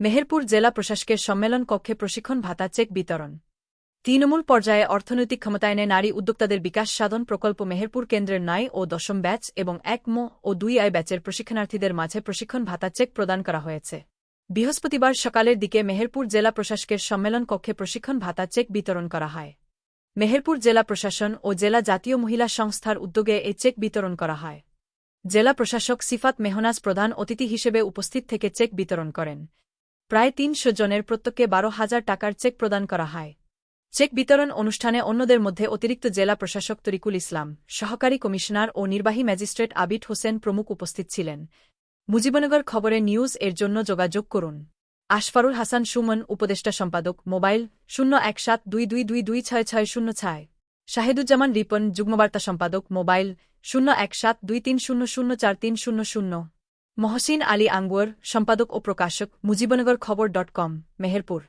মেহেরপুর জেলা প্রশাসকের সম্মেলন কক্ষে প্রশিক্ষণ ভাতা চেক বিতরণ। তৃণমূল পর্যায়ে অর্থনৈতিক ক্ষমতায়নে নারী উদ্যোক্তাদের বিকাশ সাধন প্রকল্প মেহেরপুর কেন্দ্রের নয় ও দশম ব্যাচ এবং এক মো ও দুই আই ব্যাচের প্রশিক্ষণার্থীদের মাঝে প্রশিক্ষণ ভাতা চেক প্রদান করা হয়েছে। বৃহস্পতিবার সকালের দিকে মেহেরপুর জেলা প্রশাসকের সম্মেলন কক্ষে প্রশিক্ষণ ভাতা চেক বিতরণ করা হয়। মেহেরপুর জেলা প্রশাসন ও জেলা জাতীয় মহিলা সংস্থার উদ্যোগে এ চেক বিতরণ করা হয়। জেলা প্রশাসক সিফাত মেহনাজ প্রধান অতিথি হিসেবে উপস্থিত থেকে চেক বিতরণ করেন। প্রায় তিনশো জনের প্রত্যেককে বারো হাজার টাকার চেক প্রদান করা হয়। চেক বিতরণ অনুষ্ঠানে অন্যদের মধ্যে অতিরিক্ত জেলা প্রশাসক তরিকুল ইসলাম, সহকারী কমিশনার ও নির্বাহী ম্যাজিস্ট্রেট আবিদ হোসেন প্রমুখ উপস্থিত ছিলেন। মুজিবনগর খবরে নিউজ এর জন্য যোগাযোগ করুন। আশফারুল হাসান সুমন, উপদেষ্টা সম্পাদক, মোবাইল শূন্য এক সাত দুই দুই দুই দুই ছয় ছয় শূন্য ছয়। শাহিদুজ্জামান রিপন, যুগ্মবার্তা সম্পাদক, মোবাইল শূন্য এক সাত দুই তিন শূন্য শূন্য চার তিন শূন্য শূন্য। মহসিন আলী আঙ্গুয়ার সম্পাদক ও প্রকাশক মুজিবনগর খবর ডট কম মেহেরপুর